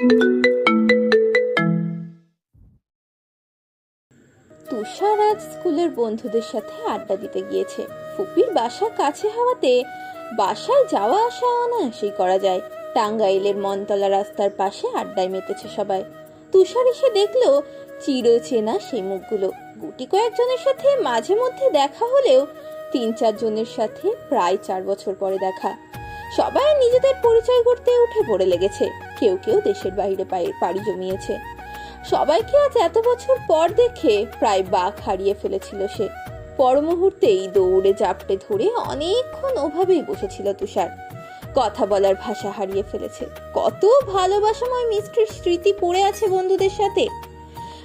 তুষার আজ স্কুলের বন্ধুদের সাথে আড্ডা দিতে গিয়েছে। ফুপির বাসা কাছে হওয়াতে বাসায় যাওয়া আসা অনায়াসেই করা যায়। টাঙ্গাইলের মনতলা রাস্তার পাশে আড্ডায় মেতেছে সবাই। তুষার এসে দেখল চিরচেনা সেই মুখগুলো গুটি কয়েকজনের সাথে মাঝে মধ্যে দেখা হলেও তিন চারজনের সাথে প্রায় চার বছর পরে দেখা। সবাই নিজেদের পরিচয় করতে উঠে পড়ে লেগেছে। কেউ কেউ দেশের বাইরে পাড়ি জমিয়েছে। সবাইকে আজ এত বছর পর দেখে প্রায় বাঘ হারিয়ে ফেলেছিল সে। পর মুহূর্তেই দৌড়ে জাপটে ধরে অনেকক্ষণ ওভাবেই বসেছিল তুষার। কথা বলার ভাষা হারিয়ে ফেলেছে। কত ভালোবাসাময় মিষ্টির স্মৃতি পড়ে আছে বন্ধুদের সাথে।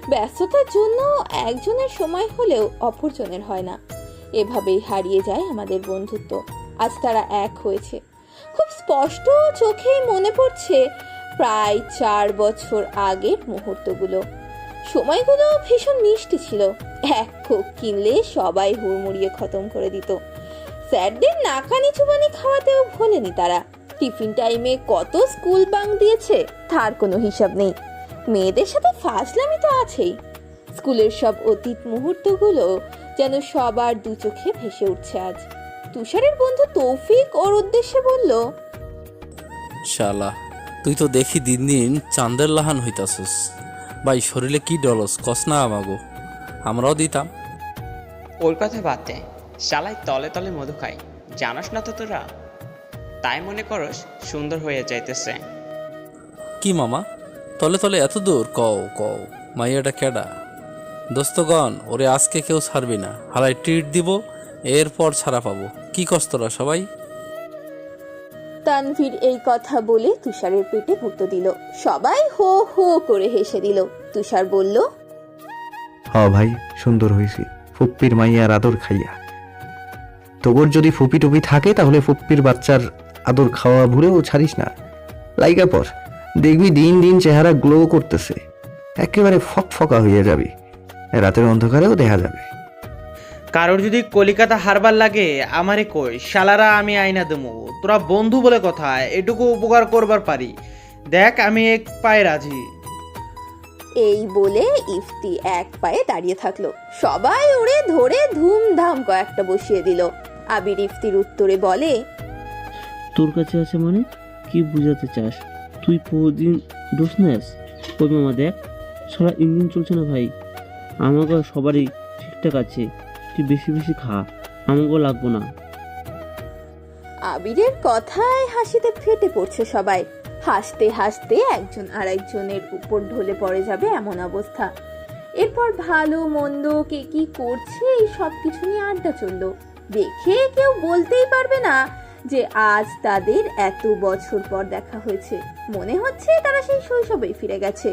ব্যস্ততার জন্য একজনের সময় হলেও অপরজনের হয় না। এভাবেই হারিয়ে যায় আমাদের বন্ধুত্ব। আজ তারা এক হয়েছে। খুব স্পষ্ট চোখেই মনে পড়ছে প্রায় চার বছর আগের মুহূর্তগুলো। সময়গুলো ভীষণ মিষ্টি ছিল। এক কোক কিনলে সবাই হুড়মুড়িয়ে খতম করে দিত। স্যারদের নাকানি চুবানি খাওয়াতেও ভোলেনি তারা। টিফিন টাইমে কত স্কুল বাং দিয়েছে, তার কোনো হিসাব নেই। মেয়েদের সাথে ফাজলামি তো আছেই। স্কুলের সব অতীত মুহূর্তগুলো যেন সবার দু চোখে ভেসে উঠছে আজ। তুষারের বন্ধু তৌফিক ওর উদ্দেশ্যে বলল, শালা তুই তো দেখি দিন দিন চান্দের লাহান হইতাছস। ভাই শরীরে কি ডলস? কস না আমাগো। আমরাও দিতাম। ওর কথা বাদ দে। শালাই তলে তলে মধু খাই। জানাস না তো তোরা? তাই মনে করস সুন্দর হয়ে যাইতেছে। কি মামা? তলে তলে এত দূর? কও কও মাইয়াটা কেডা? দোস্তগণ ওরে আজকে কেউ ছাড়বি না। হালাই ট্রিট দিব এরপর ছাড়া পাবো। কি কস্তরা সবাই? তানভীর এই কথা বলে তুষারের পেটে গুঁতো দিল। সবাই হো হো করে হেসে দিল। তুষার বলল, হ ভাই, সুন্দর হয়েছি। ফুপ্পির মাইয়ার আদর খাইয়া। তোর যদি ফুপি টুপি থাকে, তাহলে ফুপ্পির বাচ্চার আদর খাওয়া ভুলেও ছাড়িস না। লাইগা পর, দেখবি দিন দিন চেহারা গ্লো করতেছে। একেবারে ফক ফকা হয়ে যাবি। রাতের অন্ধকারেও দেখা যাবে। কারোর যদি কলিকাতা হারবার লাগে আমারে কই শালারা আমি আইনা দেবো তোরা বন্ধু বলে কথা এটুকু উপকার করবার পারি। দেখ আমি এক পায়ে রাজি। এই বলে ইফতি এক পায়ে দাঁড়িয়ে থাকল। সবাই ওরে ধরে ধুমধাম কয়েকটা বসিয়ে দিল। আবির ইফতির উত্তরে বলে তোর কাছে আছে মানে? কি বুঝাতে চাস? তুই প্রতিদিন ডোস নেস? ওই মামা দেখ সারা ইঞ্জিন চলছে না ভাই। আমাকে সবারই ঠিকঠাক আছে। তুই বেশি বেশি খা, আমাকেও লাগবো না। আবিরের কথায় হাসিতে ফেটে পড়ছে সবাই। হাসতে হাসতে একজন আরেকজনের উপর ঢলে পড়ে যাবে এমন অবস্থা। এরপর ভালো মন্দ কে কি করছে এই সব কিছু নিয়ে আড্ডা চলল। দেখে কেউ বলতেই পারবে না যে আজ তাদের এত বছর পর দেখা হয়েছে। মনে হচ্ছে তারা সেই শৈশবেই ফিরে গেছে।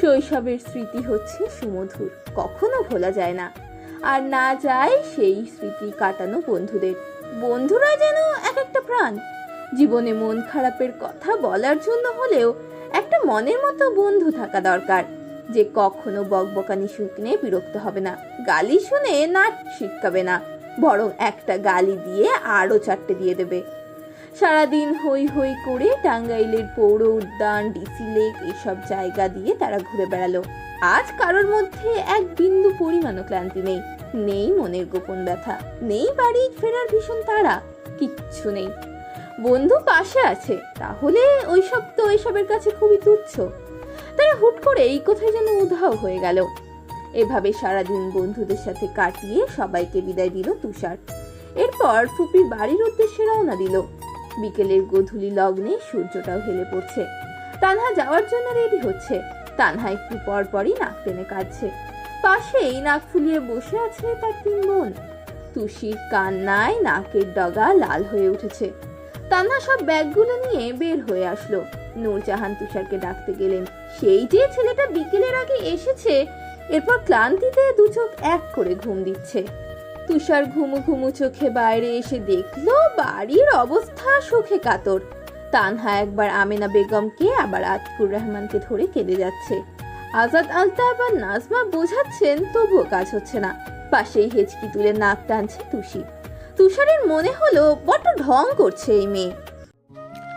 শৈশবের স্মৃতি হচ্ছে সুমধুর, কখনো ভোলা যায় না। আর না যায় সেই স্মৃতি কাটানো বন্ধুদের। বন্ধুরা যেন এক একটা প্রাণ। জীবনে মন খারাপের কথা বলার জন্য হলেও একটা মনের মতো বন্ধু থাকা দরকার। যে কখনো বকবকানি শুকনে বিরক্ত হবে না। গালি শুনে নাট শিটকাবে না। বরং একটা গালি দিয়ে আরও চারটে দিয়ে দেবে। সারাদিন হই হই করে টাঙ্গাইলের পৌর উদ্যান, ডিসি লেক, এসব জায়গা দিয়ে তারা ঘুরে বেড়ালো। আজ কারোর মধ্যে এক বিন্দু পরিমাণও ক্লান্তি নেই। নেই মনের গোপন ব্যথা, নেই বাড়ি ফেরার ভীষণ তাড়া, কিচ্ছু নেই। বন্ধু পাশে আছে, তাহলে ওইসব তো ওইসবের কাছে খুবই তুচ্ছ। তারা হুট করে এই কোথায় যেন উধাও হয়ে গেল। এভাবে সারাদিন বন্ধুদের সাথে কাটিয়ে সবাইকে বিদায় দিল তুষার। এরপর ফুপির বাড়ির উদ্দেশ্যে রওনা দিল। বিকেলের গধূলি লগ্নে সূর্যটাও হেলে পড়ছে। তানহা যাওয়ার জন্য রেডি হচ্ছে। তানহা একটু পর পরই নাক টেনে কাটছে পাশেই নাক ফুলিয়ে বসে আছে তার তিন বোন। তুষির কান্নায় নাকের ডগা লাল হয়ে উঠেছে। তান্না সব ব্যাগগুলো নিয়ে বের হয়ে আসলো। নূরজাহান তুষারকে ডাকতে গেলেন, সেই যে ছেলেটা বিকেলের আগে এসেছে, এরপর ক্লান্তিতে দু চোখ এক করে ঘুম দিচ্ছে। তুষার ঘুমু ঘুমু চোখে বাইরে এসে দেখল, বাড়ির অবস্থা সুখে কাতর। তানহা একবার আমিনা বেগমকে আবার আতকুর রহমানকে ধরে কেঁদে যাচ্ছে। আজাদ আলতাফ আবার নাজমা বোঝাচ্ছেন তবুও কাজ হচ্ছে না। পাশেই হেঁচকি তুলে নাক টানছে তুষি। তুষারের মনে হলো, বড্ড ঢং করছে এই মেয়ে।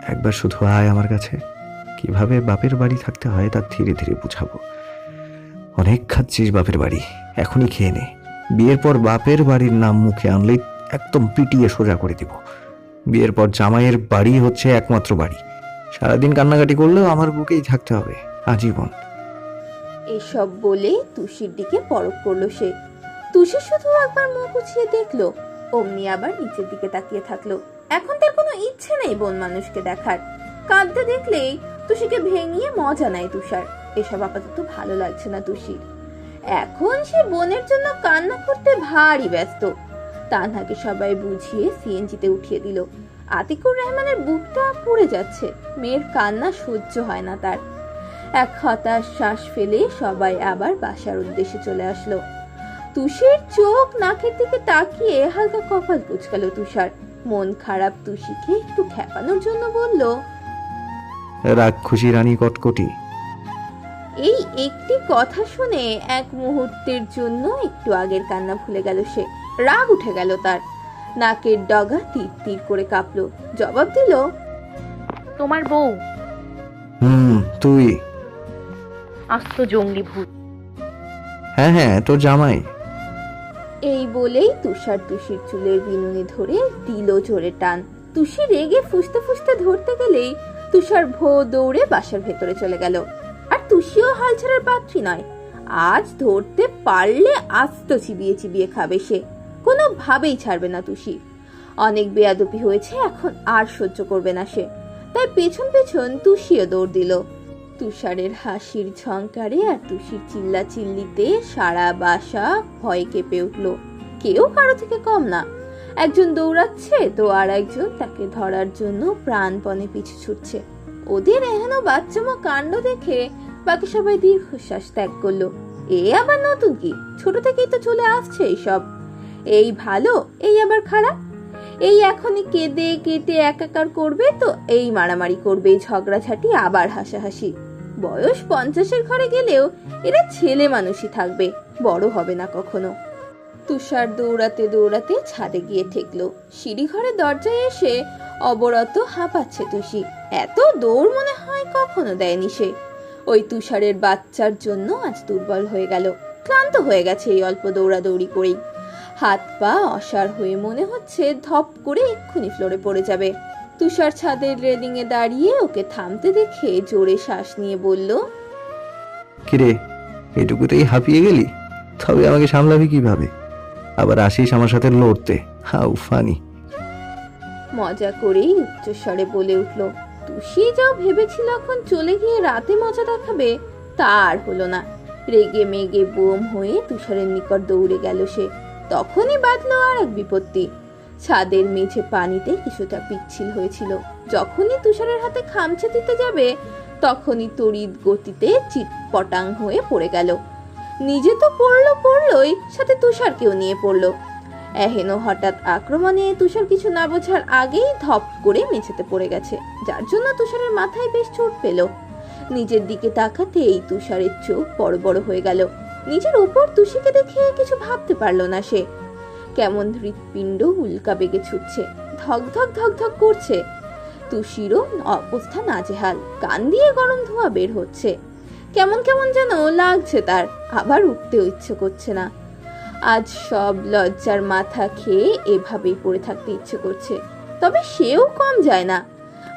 একবার শুধু আয় আমার কাছে। কীভাবে বাপের বাড়ি থাকতে হয় তা ধীরে ধীরে বুঝাবো। অনেক খাচ্ছিস বাপের বাড়ি, এখনই খেয়ে নে। বিয়ের পর বাপের বাড়ির নাম মুখে আনলেই একদম পিটিয়ে সোজা করে দিব। বিয়ের পর জামাইয়ের বাড়ি হচ্ছে একমাত্র বাড়ি। সারাদিন কান্নাকাটি করলেও আমার বুকেই থাকতে হবে, আজীবন। এসব বলে তুষির দিকে পরক করল সে। তুষি শুধু একবার মুখ উছিয়ে দেখল, অমনি আবার নিচের দিকে তাকিয়ে থাকল। এখন তার কোনো ইচ্ছে নেই বোন মানুষকে দেখার। কাঁদতে দেখলেই তুষিকে ভেঙিয়ে মজা নেয় তুষার। এসব আপাতত ভালো লাগছে না তুষির। এখন সে বোনের জন্য কান্না করতে ভারী ব্যস্ত। তানহাকে সবাই বুঝিয়ে সিএনজিতে উঠিয়ে দিল। আতিকুর রহমানের বুকটা পুড়ে যাচ্ছে। মেয়ের কান্না সহ্য হয় না তার। এক হতাশ শ্বাস ফেলে সবাই আবার বাসার উদ্দেশ্যে চলে আসলো। তুষির চোখ নাকের দিকে তাকিয়ে হালকা কপাল কুচকালো তুষার। মন খারাপ তুষিকে একটু খেপানোর জন্য বলল খুশি রানী কটকটি। এই একটি কথা শুনে এক মুহূর্তের জন্য একটু আগের কান্না ভুলে গেল সে। রাগ উঠে গেল তার। নাকের ডগা তীর তীর করে কাঁপলো। জবাব দিল তোমার বউ। হুম তুই। আস্ত জঙ্গলি ভূত। হ্যাঁ হ্যাঁ তোর জামাই। এই বলেই তুষার তুষির চুলের বিনুনি ধরে দিল জোরে টান। তুষি রেগে ফুসতে ফুসতে ধরতে গেলেই তুষার ভো দৌড়ে বাসার ভেতরে চলে গেল। আর তুষিও হাল ছাড়ার পাত্রী নয়। আজ ধরতে পারলে আস্ত চিবিয়ে চিবিয়ে খাবে সে। কোনোভাবেই ছাড়বে না তুষি। অনেক বেয়াদপি হয়েছে, এখন আর সহ্য করবে না সে। তাই পেছন পেছন তুষিও দৌড় দিল। তুষারের হাসির ঝংকারে আর তুষির চিল্লা চিল্লিতে সারা বাসা ভয়ে কেঁপে উঠল। কেউ কারও থেকে কম না। একজন দৌড়াচ্ছে তো আর একজন তাকে ধরার জন্য প্রাণপণে পিছু ছুটছে। ওদের এহেন বাচ্চামো কাণ্ড দেখে বাকি সবাই দীর্ঘশ্বাস ত্যাগ করল। এ আবার নতুন কি? ছোট থেকেই তো চলে আসছে এইসব। এই ভালো, এই আবার খারাপ? এই এখনই কেঁদে কেটে একাকার করবে তো, এই মারামারি করবে ঝগড়াঝাটি, আবার হাসাহাসি। বয়স পঞ্চাশের ঘরে গেলেও এরা ছেলে মানুষই থাকবে, বড় হবে না কখনো। তুষার দৌড়াতে দৌড়াতে ছাদে গিয়ে ঠেকলো। সিঁড়ি ঘরের দরজায় এসে অবরত হাঁপাচ্ছে তুষি। এত দৌড় মনে হয় কখনো দেয়নি সে। ওই তুষারের বাচ্চার জন্য আজ দুর্বল হয়ে গেল। ক্লান্ত হয়ে গেছে এই অল্প দৌড়াদৌড়ি করেই। হাত পা অসার হয়ে মনে হচ্ছে ধপ করে এক্ষুনি ফ্লোরে পড়ে যাবে। তুষার ছাদের রেলিং এ দাঁড়িয়ে ওকে থামতে দেখে জোরে শ্বাস নিয়ে বলল কিরে এটুকুতেই হাঁপিয়ে গেলি? তবে আমাকে সামলাবি কীভাবে? আবার আসিস আমার সাথে লড়তে। How funny! মজা করেই উচ্চস্বরে বলে উঠল তুষি যাও ভেবেছিল এখন চলে গিয়ে রাতে মজা দেখাবে তার হলো না। রেগে মেগে বোম হয়ে তুষারের নিকট দৌড়ে গেল সে। তখনই বাঁধলো আর এক বিপত্তি। ছাদের মেঝে পানিতে কিছুটা পিচ্ছিল হয়েছিল। যখনই তুষারের হাতে খামচে দিতে যাবে, তখনই তড়িৎ গতিতে চিটপটাং হয়ে পড়ে গেল। নিজে তো পড়ল পড়লোই, সাথে তুষারকেও নিয়ে পড়ল। এহেন হঠাৎ আক্রমণে তুষার কিছু না বোঝার আগেই ধপ করে মেঝেতে পড়ে গেছে, যার জন্য তুষারের মাথায় বেশ চোট পেল। নিজের দিকে তাকাতেই তুষারের চোখ বড় বড় হয়ে গেল। নিজের উপর তুষিকে দেখে কিছু ভাবতে পারল না সে। কেমন হৃৎপিণ্ড উল্কা বেগে ছুটছে, ধক ধক ধক ধক করছে। তুষিরও অবস্থা নাজেহাল, কান দিয়ে গরম ধোঁয়া বের হচ্ছে। কেমন কেমন যেন লাগছে তার, আবার উঠতেও ইচ্ছে করছে না। আজ সব লজ্জার মাথা খেয়ে এভাবেই পড়ে থাকতে ইচ্ছে করছে, তবে সেও কম যায় না।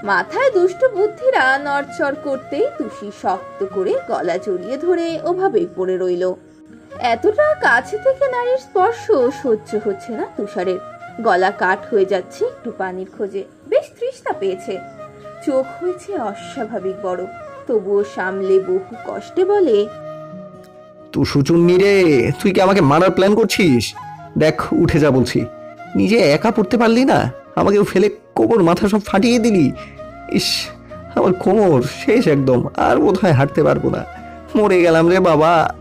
মাথায় দুষ্ট বুদ্ধিরা নড়চড় করতেই তুষি শক্ত করে গলা জড়িয়ে ধরে ওভাবেই পড়ে রইল। এতটা কাছে থেকে নারীর স্পর্শ সহ্য হচ্ছে না তুষারের। গলা কাঠ হয়ে যাচ্ছে একটু পানির খোঁজে। বেশ তৃষ্ণা পেয়েছে। চোখ হয়েছে অস্বাভাবিক বড়। তবুও সামলে বহু কষ্টে বলে, তুই সুচুন্নি রে, তুই কি আমাকে মারার প্ল্যান করছিস? দেখ, উঠে যা বলছি। নিজে একা পড়তে পারলি না? আমাকেও ফেলে কোমর মাথা সব ফাটিয়ে দিলি? ইস আমার কোমর শেষ একদম আর বোধহয় হাঁটতে পারব না। মরে গেলাম রে বাবা।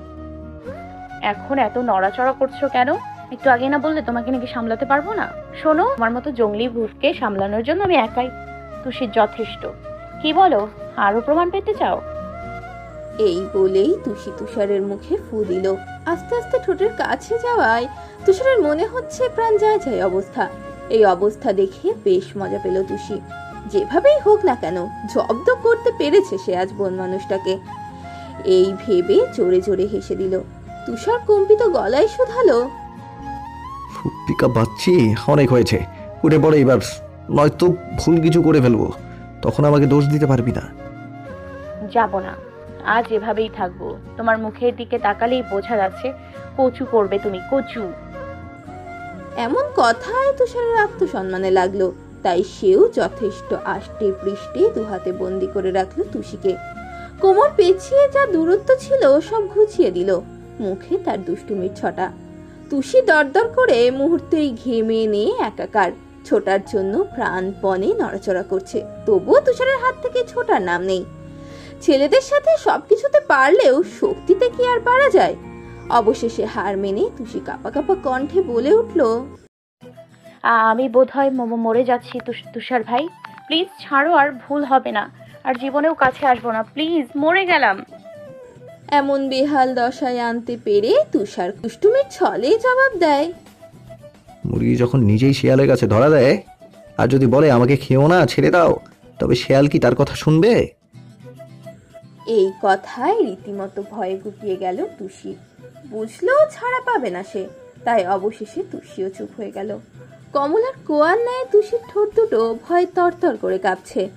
এখন এত নড়াচড়া করছ কেন? একটু আগে না বললে তোমাকে নাকি সামলাতে পারব না? শোনো আমার মতো জঙ্গলি ভূতকে সামলানোর জন্য আমি একাই তুষির যথেষ্ট। কি বলো আরও প্রমাণ পেতে চাও? এই বলেই তুষি তুষারের মুখে ফু দিল। আস্তে আস্তে ঠোঁটের কাছে যাওয়ায় তুষারের মনে হচ্ছে প্রাণ যায় যায় অবস্থা। এই অবস্থা দেখে বেশ মজা পেল তুষি। যেভাবেই হোক না কেন জব্দ করতে পেরেছে সে আজ বন মানুষটাকে। এই ভেবে জোরে জোরে হেসে দিল। তুষার কম্পিত গলায় শুধালো ফুপ্পিকা বাচ্চি অনেক হয়েছে। উঠে পড়ে এবার নয়তো ভুল কিছু করে ফেলব। তখন আমাকে দোষ দিতে পারবি না। যাব না। আজ এভাবেই থাকব। তোমার মুখের দিকে তাকালেই বোঝা যাচ্ছে কচু করবে তুমি কচু। এমন কথায় তুষারের আত্মসম্মানে লাগল। তাই সেও যথেষ্ট আষ্টে পৃষ্ঠে দুহাতে বন্দি করে রাখল তুষিকে। কোমর পেছিয়ে যা দূরত্ব ছিল সব ঘুচিয়ে দিল। মুখে তার দুষ্টুমির ছটা। তুষি দরদর করে মুহূর্তেই ঘেমে নিয়ে একাকার। ছোটার জন্য প্রাণপণে নড়াচড়া করছে। তবুও তুষারের হাত থেকে ছোটার নাম নেই। ছেলেদের সাথে সবকিছুতে পারলেও শক্তিতে কি আর পারা যায়? অবশেষে হার মেনে তুষি কাপা কাপা কণ্ঠে বলে উঠল আমি বোধহয় ম- মরে যাচ্ছি তুষ- তুষার ভাই। প্লিজ ছাড়ো আর ভুল হবে না। আর জীবনেও কাছে আসব না। প্লিজ মরে গেলাম। এমন বেহাল দশায় আনতে পেরে তুষার কুষ্টুমির ছলে জবাব দেয় মুরগি যখন নিজেই শিয়ালের কাছে ধরা দেয় আর যদি বলে আমাকে খেও না ছেড়ে দাও তবে শেয়াল কি তার কথা শুনবে? এই কথায় রীতিমতো ভয়ে গুটিয়ে গেল তুষি। বুঝলো ছাড়া পাবে না সে, তাই অবশেষে তুষিও চুপ হয়ে গেল। কমলার কোয়ার ন্যায় তুষির ঠোঁট দুটো ভয়ে তরতর করে কাঁপছে।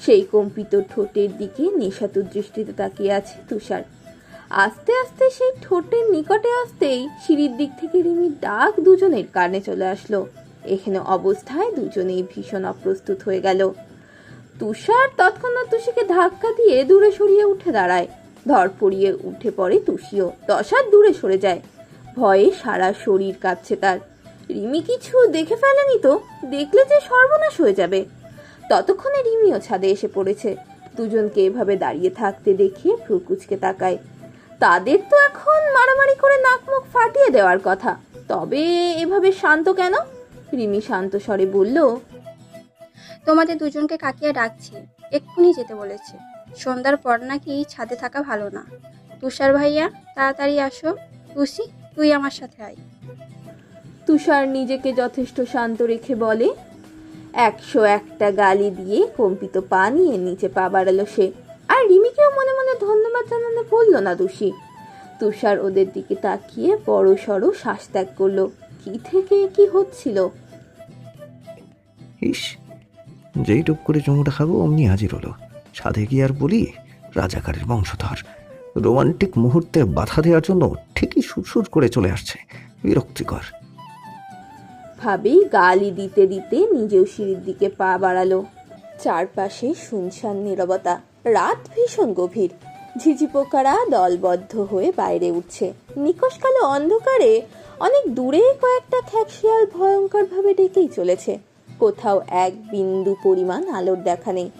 সেই কম্পিত ঠোঁটের দিকে নেশাতুর দৃষ্টিতে তাকিয়ে আছে তুষার। আস্তে আস্তে সেই ঠোঁটের নিকটে আসতেই সিঁড়ির দিক থেকে রিমির ডাক দুজনের কানে চলে আসলো। এখানে অবস্থায় দুজনেই ভীষণ অপ্রস্তুত হয়ে গেল। তুষার তৎক্ষণাৎ তুষিকে ধাক্কা দিয়ে দূরে সরিয়ে উঠে দাঁড়ায়। ধর পড়িয়ে উঠে পড়ে তুষিও। দশার দূরে সরে যায়। ভয়ে সারা শরীর কাঁপছে তার। রিমি কিছু দেখে ফেলেনি তো? দেখলে যে সর্বনাশ হয়ে যাবে। ততক্ষণে রিমিও ছাদে এসে পড়েছে। দুজনকে এভাবে দাঁড়িয়ে থাকতে দেখে ফুকুচকে তাকায়। তাদের তো এখন মারামারি করে নাক মুখ ফাটিয়ে দেওয়ার কথা। তবে এভাবে শান্ত কেন? রিমি শান্ত স্বরে বলল তোমাদের দুজনকে কাকিয়া ডাকছে। এক্ষুনি যেতে বলেছে। সন্ধ্যার পর নাকি ছাদে থাকা ভালো না। তুষার ভাইয়া তাড়াতাড়ি আসো। তুষি তুই আমার সাথে আয়। তুষার নিজেকে যথেষ্ট শান্ত রেখে বলে একশো একটা গালি দিয়ে কম্পিত পা নিয়ে নিচে পা বাড়ালো সে। আর রিমিকেও মনে মনে ধন্যবাদ জানানো বলল না দোষী তুষার ওদের দিকে তাকিয়ে বড় সড়ো শ্বাস ত্যাগ করল। কি থেকে কি হচ্ছিল? ইস যেই টুপ করে চুমুটা খাব, অমনি হাজির হলো। সাধে কি আর বলি? রাজাকারের বংশধর। রোমান্টিক মুহূর্তে বাধা দেওয়ার জন্য ঠিকই সুরসুর করে চলে আসছে। বিরক্তিকর। ভাবেই গালি দিতে দিতে নিজেও সিঁড়ির দিকে পা বাড়ালো। চারপাশে শুনশান নীরবতা, রাত ভীষণ গভীর। ঝিঝি পোকারা দলবদ্ধ হয়ে বাইরে উঠছে। নিকশ কালো অন্ধকারে অনেক দূরে কয়েকটা খ্যাকশিয়াল ভয়ঙ্কর ভাবে ডেকেই চলেছে। কোথাও এক বিন্দু পরিমাণ আলোর দেখা নেই।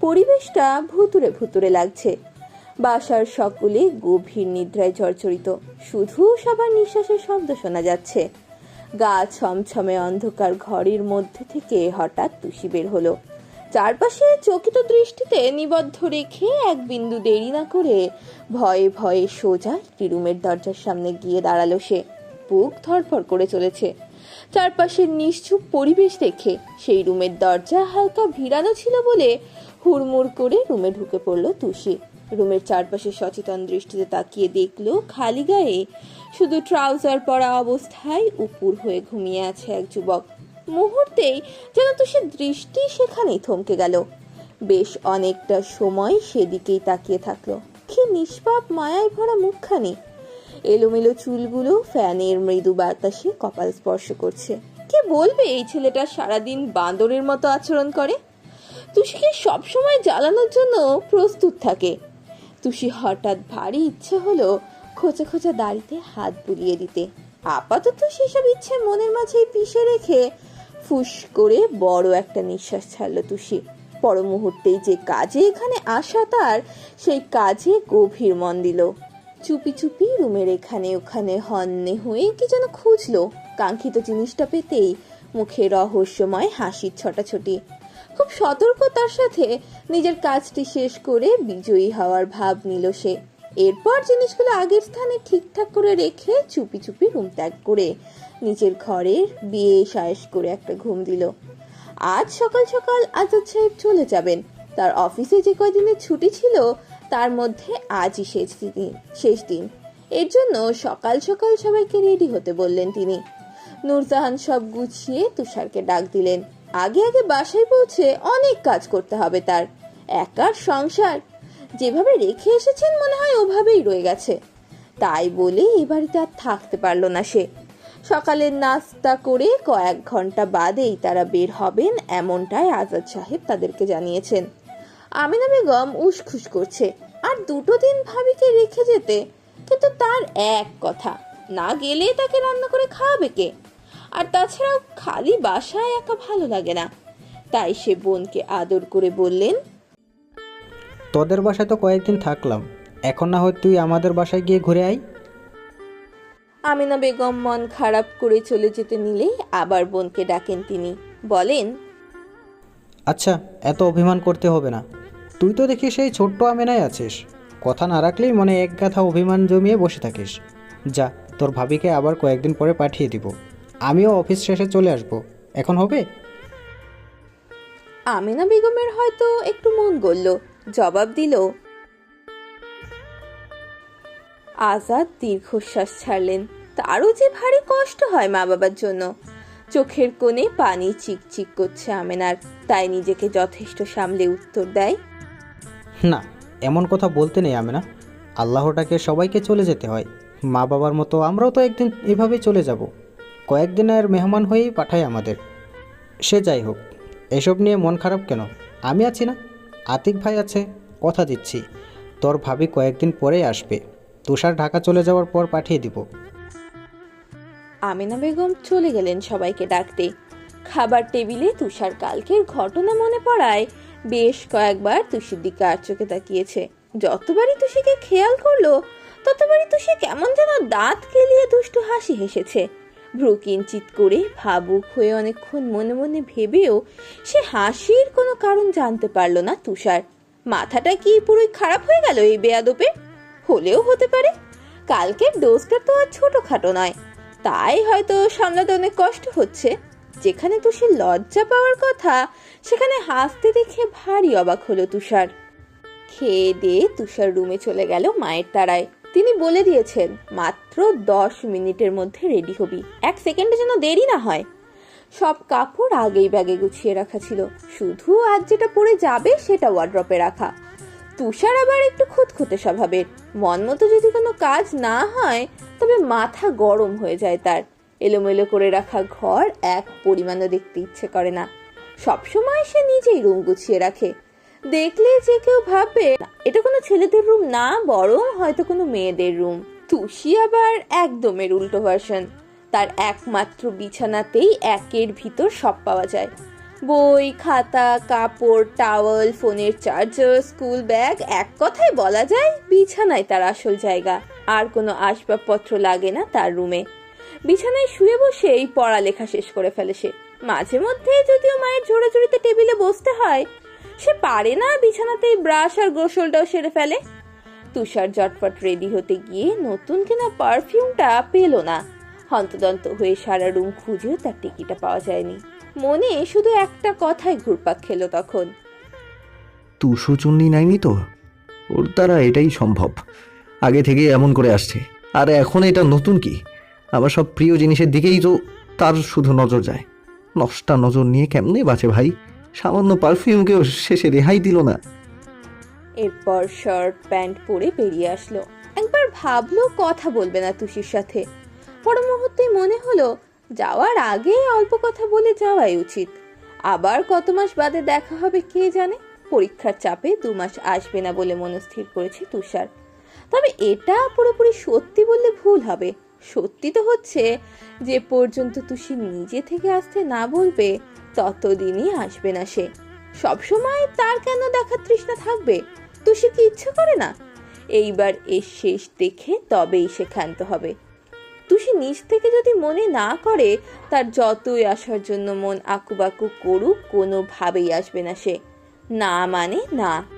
পরিবেশটা ভুতুরে ভুতুরে লাগছে। বাসার সকলে গভীর নিদ্রায় জর্জরিত। শুধু সবার নিঃশ্বাসের শব্দ শোনা যাচ্ছে। গা ছমছমে অন্ধকার ঘরের মধ্যে থেকে হঠাৎ তুষি বের হলো। চারপাশে চকিত দৃষ্টিতে নিবদ্ধ রেখে এক বিন্দু দেরি না করে ভয়ে ভয়ে সোজা একটি রুমের দরজার সামনে গিয়ে দাঁড়াল সে। বুক ধরফর করে চলেছে। চারপাশের নিশ্চুপ পরিবেশ দেখে সেই রুমের দরজা হালকা ভিড়ানো ছিল বলে হুড়মুড় করে রুমে ঢুকে পড়ল তুষি। রুমের চারপাশে সচেতন দৃষ্টিতে তাকিয়ে দেখল খালি গায়ে শুধু ট্রাউজার পরা অবস্থায় উপুর হয়ে ঘুমিয়ে আছে এক যুবক। মুহূর্তেই যেন তুষির দৃষ্টি সেখানেই থমকে গেল। বেশ অনেকটা সময় সেদিকেই তাকিয়ে থাকল। কি নিষ্পাপ মায়ায় ভরা মুখখানি। এলোমেলো চুলগুলো ফ্যানের মৃদু বাতাসে কপাল স্পর্শ করছে। কে বলবে এই ছেলেটা সারাদিন বাঁদরের মতো আচরণ করে? তুষিকে সবসময় জ্বালানোর জন্য প্রস্তুত থাকে। তুষি হঠাৎ ভারী ইচ্ছে হলো খোঁচা খোঁচা দাড়িতে হাত বুলিয়ে দিতে। আপাতত সেসব ইচ্ছে মনের মাঝেই পিষে রেখে ফুস করে বড় একটা নিঃশ্বাস ছাড়লো তুষি। পর মুহূর্তেই যে কাজে এখানে আসা তার, সেই কাজে গভীর মন দিল। চুপি চুপি রুমের এখানে ওখানে হন্যে হয়ে কি যেন খুঁজলো। কাঙ্ক্ষিত জিনিসটা পেতেই মুখে রহস্যময় হাসির ছটাছটি। খুব সতর্কতার সাথে নিজের কাজটি শেষ করে বিজয়ী হওয়ার ভাব নিল সে। এরপর জিনিসগুলো আগের স্থানে ঠিকঠাক করে রেখে চুপি চুপি রুম ত্যাগ করে নিজের ঘরের বিয়ে সায়স করে একটা ঘুম দিল। আজ সকাল সকাল আজাদ সাহেব চলে যাবেন। তার অফিসে যে কয়দিনের ছুটি ছিল তার মধ্যে আজই শেষ দিন শেষ দিন। এর জন্য সকাল সকাল সবাইকে রেডি হতে বললেন তিনি। নূরজাহান সব গুছিয়ে তুষারকে ডাক দিলেন। আগে আগে বাসায় পৌঁছে অনেক কাজ করতে হবে তার। একার সংসার। যেভাবে রেখে এসেছেন মনে হয় ওভাবেই রয়ে গেছে। তাই বলে এ বাড়িতে আর থাকতে পারল না সে। সকালের নাস্তা করে কয়েক ঘণ্টা বাদেই তারা বের হবেন এমনটাই আজাদ সাহেব তাদেরকে জানিয়েছেন। আমিনা বেগম উসখুস করছে। আর দুটো দিন ভাবিকে রেখে যেতে কিন্তু তার এক কথা না গেলে তাকে রান্না করে খাওয়াবে কে? আর তাছাড়াও খালি বাসায় একা ভালো লাগে না। তাই সে বোনকে আদর করে বললেন তোদের বাসায় তো কয়েকদিন থাকলাম। এখন না হয় তুই আমাদের বাসায় গিয়ে ঘুরে আয়। আমিনা বেগম মন খারাপ করে চলে যেতে নিলেই আবার বোনকে ডাকেন তিনি। বলেন আচ্ছা এত অভিমান করতে হবে না। তুই তো দেখি সেই ছোট্ট আমেনায় আছিস। কথা না রাখলেই মনে এক গাথা অভিমান জমিয়ে বসে থাকিস। যা, তোর ভাবিকে আবার কয়েকদিন পরে পাঠিয়ে দিব। আমিও অফিস শেষে চলে আসব। এখন হবে? আমিনা বেগমের হয়তো একটু মন গড়ল, জবাব দিল, আজাদ দীর্ঘশ্বাস ছাড়লেন। তারও যে ভারী কষ্ট হয় মা বাবার জন্য। চোখের কোণে পানি চিকচিক করছে আমেনার। তাই নিজেকে যথেষ্ট সামলে উত্তর দেয় না, এমন কথা বলতে নেই আমি না আল্লাহটাকে সবাইকে চলে যেতে হয়। মা বাবার মতো আমরাও তো একদিন এভাবেই চলে যাব। কয়েকদিনের মেহমান হয়েই পাঠায় আমাদের। সে যাই হোক, এসব নিয়ে মন খারাপ কেন? আমি আছি না? আতিক ভাই আছে, কথা দিচ্ছি। তোর ভাবি কয়েকদিন পরেই আসবে। তুষার ঢাকা চলে যাওয়ার পর পাঠিয়ে দিব। আমিনা বেগম চলে গেলেন সবাইকে ডাকতে। খাবার টেবিলে তুষার কালকের ঘটনা মনে পড়ায় বেশ কয়েকবার তুষির দিকে আর চোখে তাকিয়েছে। যতবারই তুষিকে খেয়াল করল, ততবারই তুষি কেমন যেন দাঁত কেলিয়ে দুষ্টু হাসি হেসেছে। ভ্রু কিঞ্চিত করে ভাবুক হয়ে অনেকক্ষণ মনে মনে ভেবেও সে হাসির কোনো কারণ জানতে পারল না তুষার। মাথাটা কি পুরোই খারাপ হয়ে গেল এই বেয়াদপে? হলেও হতে পারে। কালকের ডোজটা তো আর ছোটখাটো নয়। তাই হয়তো সামলাতে অনেক কষ্ট হচ্ছে। যেখানে তুষির লজ্জা পাওয়ার কথা, সেখানে হাসতে দেখে ভারী অবাক হলো তুষার। খেয়ে দিয়ে তুষার রুমে চলে গেল মায়ের তারায়। তিনি বলে দিয়েছেন, মাত্র দশ মিনিটের মধ্যে রেডি হবি। এক সেকেন্ডে যেন দেরি না হয়। সব কাপড় আগেই ব্যাগে গুছিয়ে রাখা ছিল। শুধু আজ যেটা পরে যাবে, সেটা ওয়ার্ড্রপে রাখা। তুষার আবার একটু খুঁতখুঁতে স্বভাবের। মন মতো যদি কোনো কাজ না হয়, তবে মাথা গরম হয়ে যায় তার। এলোমেলো করে রাখা ঘর এক পরিমাণও দেখতে ইচ্ছে করে না। সবসময় সে নিজেই রুম গুছিয়ে রাখে। দেখলে যে কেউ ভাববে এটা কোনো ছেলেদের রুম না, বরং হয়তো কোনো মেয়েদের রুম। তুষি আবার একদমের উল্টো ভার্সন। তার একমাত্র বিছানাতেই একের ভিতর সব পাওয়া যায়। বই, খাতা, কাপড়, টাওয়েল, ফোনের চার্জার, স্কুল ব্যাগ, এক কথায় বলা যায় বিছানায় তার আসল জায়গা। আর কোনো আসবাবপত্র লাগে না তার রুমে। বিছানায় শুয়ে বসেই পড়ালেখা শেষ করে ফেলে সে। মাঝে মধ্যে যদিও মায়ের ঝোড়াঝুড়িতে টেবিলে বসতে হয়, সে পারে না বিছানাতেই ব্রাশ আর গোসলটাও সেরে ফেলে। তুষার জটপট রেডি হতে গিয়ে নতুন কেনা পারফিউমটা পেল না। হন্তদন্ত হয়ে সারা রুম খুঁজেও তার টিকিটা পাওয়া যায়নি। মনে শুধু একটা কথাই ঘুরপাক খেলো তখন। তুষু চুন্নি নাইনি তো? ওর দ্বারা এটাই সম্ভব। আগে থেকে এমন করে আসছে। আর এখন এটা নতুন কি? আমার সব প্রিয় জিনিসের দিকেই তো তার শুধু নজর যায়। নষ্টা নজর নিয়ে কেমনে বাঁচে ভাই? সামান্য পারফিউমকেও শেষে রেহাই দিল না। এরপর শার্ট, প্যান্ট পরে বেরিয়ে আসলো। একবার ভাবলো কথা বলবে না তুষির সাথে। পর মুহূর্তে মনে হলো, যাওয়ার আগে অল্প কথা বলে যাওয়াই উচিত। আবার কত মাস বাদে দেখা হবে কে জানে? পরীক্ষার চাপে দু মাস আসবে না বলে মনস্থির করেছে তুষার। তবে এটা পুরোপুরি সত্যি বললে ভুল হবে। সত্যি তো হচ্ছে যে পর্যন্ত তুষি নিজে থেকে আসতে না বলবে, ততদিনই আসবে না সে। সবসময় তার কেন দেখার তৃষ্ণা থাকবে? তুষি কি ইচ্ছে করে না? এইবার এর শেষ দেখে তবেই সে ক্ষান্ত হবে। তুষি নিজ থেকে যদি মনে না করে, তার যতই আসার জন্য মন আকুবাকু করুক, কোনোভাবেই আসবে না সে। না মানে না।